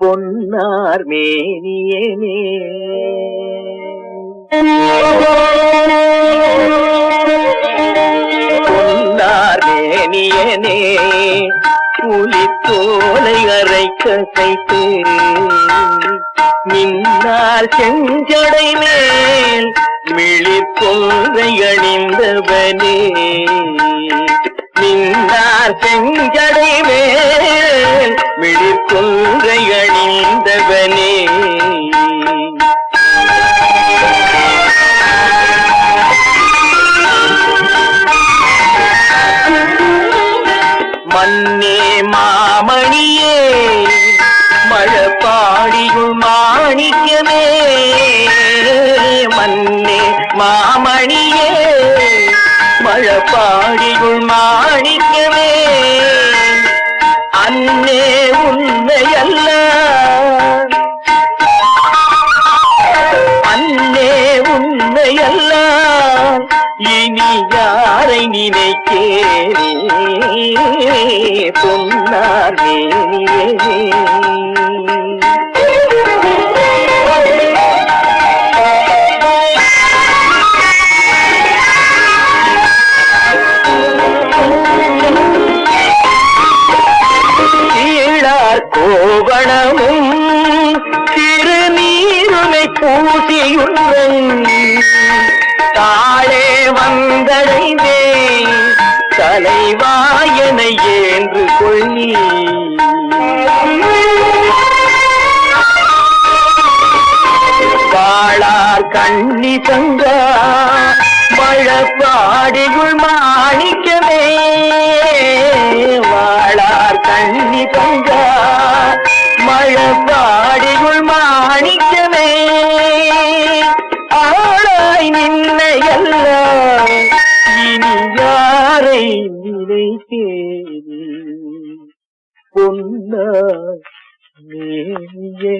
பொன்னார் மேனியனே மேனியனே புலித்தோலை அரைக்க கைத்து நின்னால் செஞ்சடை மேல் மிழிப்பொங்கை அணிந்தவனே. மின்னார் செஞ்சடை மேல் மிழிப்பொங்கை அணிந்தவனே. மாணிக்கமே மன்னே மாமணியே. மழப்பாடியுள் மாணிக்கமே அன்னே உண்மையல்ல. அன்னே உண்மையல்ல. இனி யாரை நினைக்கேனே பொன்னார் மேனியே வனமும் சிறுநீருமை பூசியுள்ளன் தாழே வந்தடைந்தே தலைவாயனை ஏன்று கொள்ளி. வாழார் கண்ணி சங்கா மழப்பாடியுள் மாணிக்கமே. மழப்பாடியுள் மாணிக்கமே. ஆளாய் நின்னையல்ல இனி யாரை நினைத்தேன்? பொன்னா மேனியே